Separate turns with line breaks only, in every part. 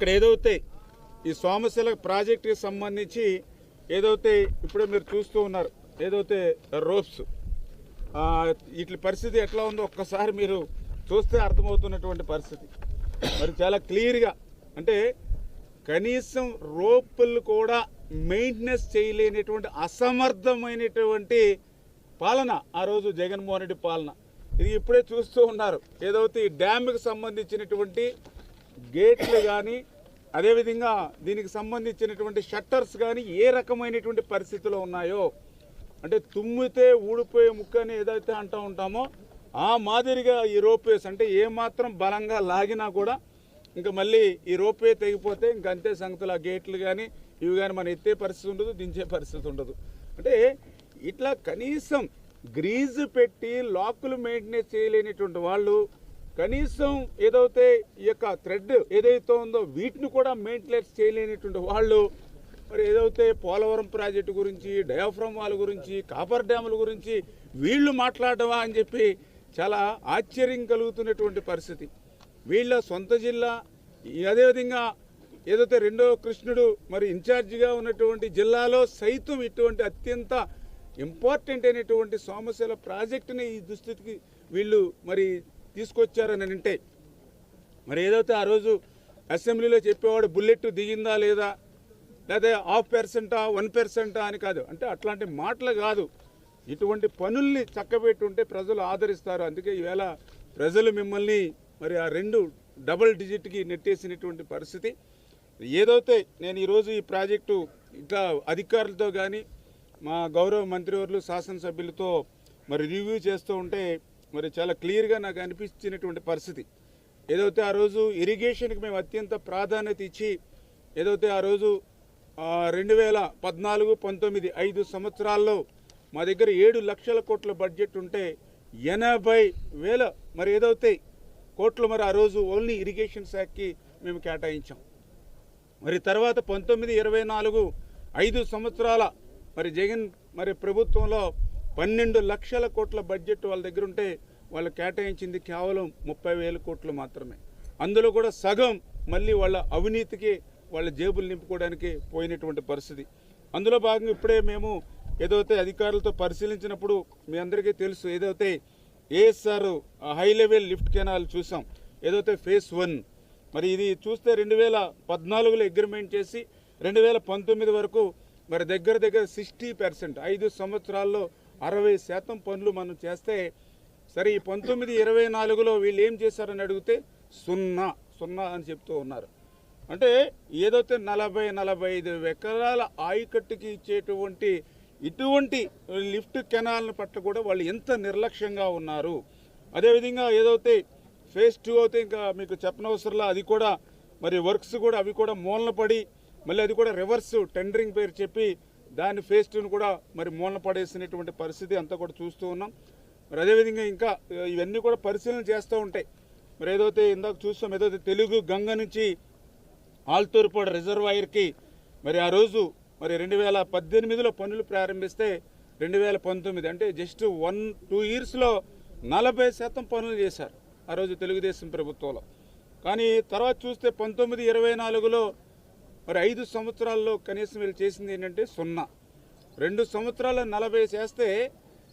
ఇక్కడ ఏదైతే ఈ సోమశిల ప్రాజెక్టుకి సంబంధించి ఏదైతే ఇప్పుడే మీరు చూస్తూ ఉన్నారు ఏదైతే రోప్స్ వీటి పరిస్థితి ఎట్లా ఉందో ఒక్కసారి మీరు చూస్తే అర్థమవుతున్నటువంటి పరిస్థితి. మరి చాలా క్లియర్గా అంటే కనీసం రోపులు కూడా మెయింటెనెన్స్ చేయలేనటువంటి అసమర్థమైనటువంటి పాలన ఆ రోజు జగన్మోహన్ రెడ్డి పాలన. ఇది ఇప్పుడే చూస్తూ ఉన్నారు. ఏదైతే ఈ డ్యామ్కి సంబంధించినటువంటి గేట్లు కానీ అదేవిధంగా దీనికి సంబంధించినటువంటి షట్టర్స్ కానీ ఏ రకమైనటువంటి పరిస్థితిలో ఉన్నాయో అంటే తుమ్మితే ఊడిపోయే ముక్క అని ఏదైతే అంటూ ఉంటామో ఆ మాదిరిగా ఈ రోప్వేస్ అంటే ఏమాత్రం బలంగా లాగినా కూడా ఇంకా మళ్ళీ ఈ రోప్వే తెగిపోతే ఇంక అంతే సంగతులు. ఆ గేట్లు కానీ ఇవి కానీ మనం ఎత్తే పరిస్థితి ఉండదు దించే పరిస్థితి ఉండదు. అంటే ఇట్లా కనీసం గ్రీజు పెట్టి లాకులు మెయింటెనెన్స్ చేయలేనటువంటి వాళ్ళు కనీసం ఏదైతే ఈ యొక్క థ్రెడ్ ఏదైతే ఉందో వీటిని కూడా మెయింటెనెన్స్ చేయలేనటువంటి వాళ్ళు మరి ఏదైతే పోలవరం ప్రాజెక్టు గురించి డయాఫ్రమ్ వాళ్ళ గురించి కాపర్ డ్యాముల గురించి వీళ్ళు మాట్లాడవా అని చెప్పి చాలా ఆశ్చర్యం కలుగుతున్నటువంటి పరిస్థితి. వీళ్ళ సొంత జిల్లా అదేవిధంగా ఏదైతే రెండో కృష్ణుడు మరి ఇన్ఛార్జిగా ఉన్నటువంటి జిల్లాలో సైతం ఇటువంటి అత్యంత ఇంపార్టెంట్ అయినటువంటి సోమశిల ప్రాజెక్టుని ఈ దుస్థితికి వీళ్ళు మరి తీసుకొచ్చారని అంటే మరి ఏదైతే ఆ రోజు అసెంబ్లీలో చెప్పేవాడు బుల్లెట్ దిగిందా లేదా లేదా హాఫ్ పెర్సెంటా వన్ పెర్సెంటా అని కాదు. అంటే అట్లాంటి మాటలు కాదు. ఇటువంటి పనుల్ని చక్కబెట్టుంటే ప్రజలు ఆదరిస్తారు. అందుకే ఈవేళ ప్రజలు మిమ్మల్ని మరి ఆ రెండు డబుల్ డిజిట్కి నెట్టేసినటువంటి పరిస్థితి. ఏదైతే నేను ఈరోజు ఈ ప్రాజెక్టు ఇట్లా అధికారులతో కానీ మా గౌరవ మంత్రివర్లు శాసనసభ్యులతో మరి రివ్యూ చేస్తూ ఉంటే మరి చాలా క్లియర్గా నాకు అనిపించినటువంటి పరిస్థితి. ఏదైతే ఆ రోజు ఇరిగేషన్కి మేము అత్యంత ప్రాధాన్యత ఇచ్చి ఏదైతే ఆ రోజు రెండు వేల పద్నాలుగు పంతొమ్మిది ఐదు సంవత్సరాల్లో మా దగ్గర ఏడు లక్షల కోట్ల బడ్జెట్ ఉంటే ఎనభై వేల మరి ఏదైతే కోట్లు మరి ఆ రోజు ఓన్లీ ఇరిగేషన్ శాఖకి మేము కేటాయించాం. మరి తర్వాత పంతొమ్మిది ఇరవై నాలుగు ఐదు సంవత్సరాల మరి జగన్ మరి ప్రభుత్వంలో పన్నెండు లక్షల కోట్ల బడ్జెట్ వాళ్ళ దగ్గర ఉంటే వాళ్ళు కేటాయించింది కేవలం ముప్పై వేల కోట్లు మాత్రమే. అందులో కూడా సగం మళ్ళీ వాళ్ళ అవినీతికి వాళ్ళ జేబులు నింపుకోవడానికి పోయినటువంటి పరిస్థితి. అందులో భాగంగా ఇప్పుడే మేము ఏదైతే అధికారులతో పరిశీలించినప్పుడు మీ అందరికీ తెలుసు ఏదైతే ASR high level lift canal చూసాం ఏదైతే ఫేస్ వన్. మరి ఇది చూస్తే రెండు వేల పద్నాలుగులో అగ్రిమెంట్ చేసి రెండు వేల పంతొమ్మిది వరకు మరి దగ్గర దగ్గర సిక్స్టీ పర్సెంట్ ఐదు సంవత్సరాల్లో అరవై శాతం పనులు మనం చేస్తే సరే ఈ పంతొమ్మిది ఇరవై నాలుగులో వీళ్ళు ఏం చేశారని అడిగితే సున్నా సున్నా అని చెప్తూ ఉన్నారు. అంటే ఏదైతే నలభై నలభై ఐదు ఎకరాల ఆయకట్టుకి ఇచ్చేటువంటి ఇటువంటి లిఫ్ట్ కెనాల్ పట్ల కూడా వాళ్ళు ఎంత నిర్లక్ష్యంగా ఉన్నారు. అదేవిధంగా ఏదైతే ఫేజ్ టూ అయితే ఇంకా మీకు చెప్పనవసరంలా అది కూడా మరి వర్క్స్ కూడా అవి కూడా మూలన పడి మళ్ళీ అది కూడా రివర్స్ టెండరింగ్ పేరు చెప్పి దాని ఫేజ్ టూను కూడా మరి మూలన పడేసినటువంటి పరిస్థితి అంతా కూడా చూస్తూ ఉన్నాం. మరి అదేవిధంగా ఇంకా ఇవన్నీ కూడా పరిశీలన చేస్తూ ఉంటాయి. మరి ఏదైతే ఇందాక చూస్తాం ఏదైతే తెలుగు గంగ నుంచి ఆల్తూరుపాడు రిజర్వాయర్కి మరి ఆ రోజు మరి రెండు వేల పద్దెనిమిదిలో పనులు ప్రారంభిస్తే రెండు వేల పంతొమ్మిది అంటే జస్ట్ వన్ టూ ఇయర్స్లో నలభై శాతం పనులు చేశారు ఆ రోజు తెలుగుదేశం ప్రభుత్వంలో. కానీ తర్వాత చూస్తే పంతొమ్మిది ఇరవై నాలుగులో మరి ఐదు సంవత్సరాల్లో కనీసం వీళ్ళు చేసింది ఏంటంటే సున్నా. రెండు సంవత్సరాలు నలభై చేస్తే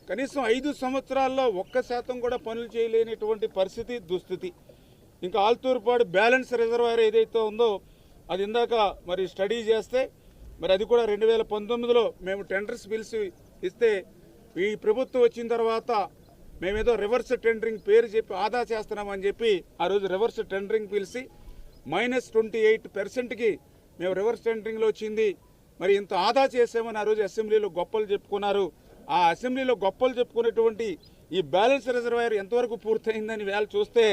కనీసం ఐదు సంవత్సరాల్లో ఒక్క శాతం కూడా పనులు చేయలేనటువంటి పరిస్థితి దుస్థితి. ఇంకా ఆల్తూర్పాడు బ్యాలెన్స్ రిజర్వాయర్ ఏదైతే ఉందో అది ఇందాక మరి స్టడీ చేస్తే మరి అది కూడా రెండు వేల పంతొమ్మిదిలో మేము టెండర్స్ పిలిచి ఇస్తే ఈ ప్రభుత్వం వచ్చిన తర్వాత మేమేదో రివర్స్ టెండరింగ్ పేరు చెప్పి ఆదా చేస్తున్నామని చెప్పి ఆ రోజు రివర్స్ టెండరింగ్ పిలిచి మైనస్ ట్వంటీ ఎయిట్ పర్సెంట్కి మేము రివర్స్ టెండరింగ్లో వచ్చింది. మరి ఇంత ఆదా చేసామని ఆ రోజు అసెంబ్లీలో గొప్పలు చెప్పుకున్నారు. ఆ అసెంబ్లీలో గొప్పలు చెప్పుకునేటువంటి ఈ బ్యాలెన్స్ రిజర్వాయర్ ఎంతవరకు పూర్తయిందని వేళ చూస్తే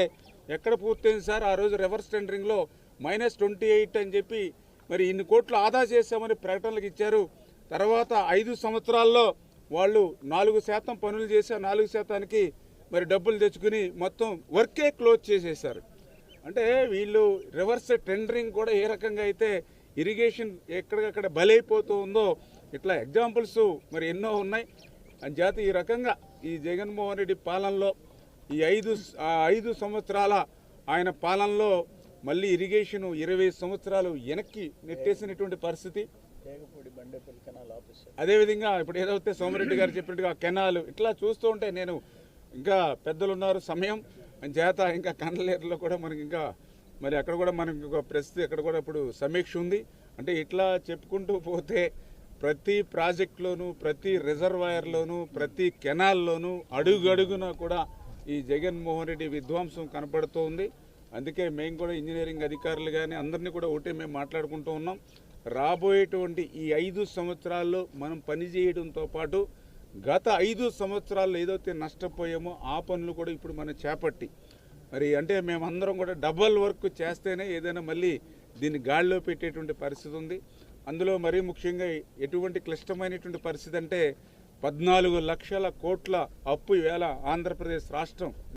ఎక్కడ పూర్తయింది సార్? ఆ రోజు రివర్స్ టెండరింగ్లో మైనస్ ట్వంటీ ఎయిట్ అని చెప్పి మరి ఇన్ని కోట్లు ఆదా చేశామని ప్రకటనలకు ఇచ్చారు. తర్వాత ఐదు సంవత్సరాల్లో వాళ్ళు నాలుగు శాతం పనులు చేసి ఆ నాలుగు శాతానికి మరి డబ్బులు తెచ్చుకుని మొత్తం వర్కే క్లోజ్ చేసేశారు. అంటే వీళ్ళు రివర్స్ టెండరింగ్ కూడా ఏ రకంగా అయితే ఇరిగేషన్ ఎక్కడికక్కడ బలైపోతూ ఉందో ఇట్లా ఎగ్జాంపుల్స్ మరి ఎన్నో ఉన్నాయి. అంచేత ఈ రకంగా ఈ జగన్మోహన్ రెడ్డి పాలనలో ఈ ఐదు ఐదు సంవత్సరాల ఆయన పాలనలో మళ్ళీ ఇరిగేషన్ ఇరవై సంవత్సరాలు వెనక్కి నెట్టేసినటువంటి పరిస్థితి. అదేవిధంగా ఇప్పుడు ఏదైతే సోమిరెడ్డి గారు చెప్పినట్టుగా కెనాలు ఇట్లా చూస్తూ ఉంటే నేను ఇంకా పెద్దలు ఉన్నారు సమయం. చేత ఇంకా కన్నలేరులో కూడా మనకి ఇంకా మరి అక్కడ కూడా మనకి ఒక ప్రస్తుతం అక్కడ కూడా ఇప్పుడు సమీక్ష ఉంది. అంటే ఇట్లా చెప్పుకుంటూ పోతే ప్రతి ప్రాజెక్టులోనూ ప్రతి రిజర్వాయర్లోనూ ప్రతి కెనాల్లోనూ అడుగు అడుగున కూడా ఈ జగన్మోహన్ రెడ్డి విధ్వంసం కనపడుతూ ఉంది. అందుకే మేము కూడా ఇంజనీరింగ్ అధికారులు కానీ అందరినీ కూడా ఒకటే మేము మాట్లాడుకుంటూ ఉన్నాం. రాబోయేటువంటి ఈ ఐదు సంవత్సరాల్లో మనం పనిచేయడంతో పాటు గత ఐదు సంవత్సరాల్లో ఏదైతే నష్టపోయామో ఆ పనులు కూడా ఇప్పుడు మనం చేపట్టి మరి అంటే మేమందరం కూడా డబల్ వర్క్ చేస్తేనే ఏదైనా మళ్ళీ దీన్ని గాడిలో పెట్టేటువంటి పరిస్థితి ఉంది. అందులో మరీ ముఖ్యంగా ఎటువంటి క్లిష్టమైనటువంటి పరిస్థితి అంటే పద్నాలుగు లక్షల కోట్ల అప్పు వేళ ఆంధ్రప్రదేశ్ రాష్ట్రం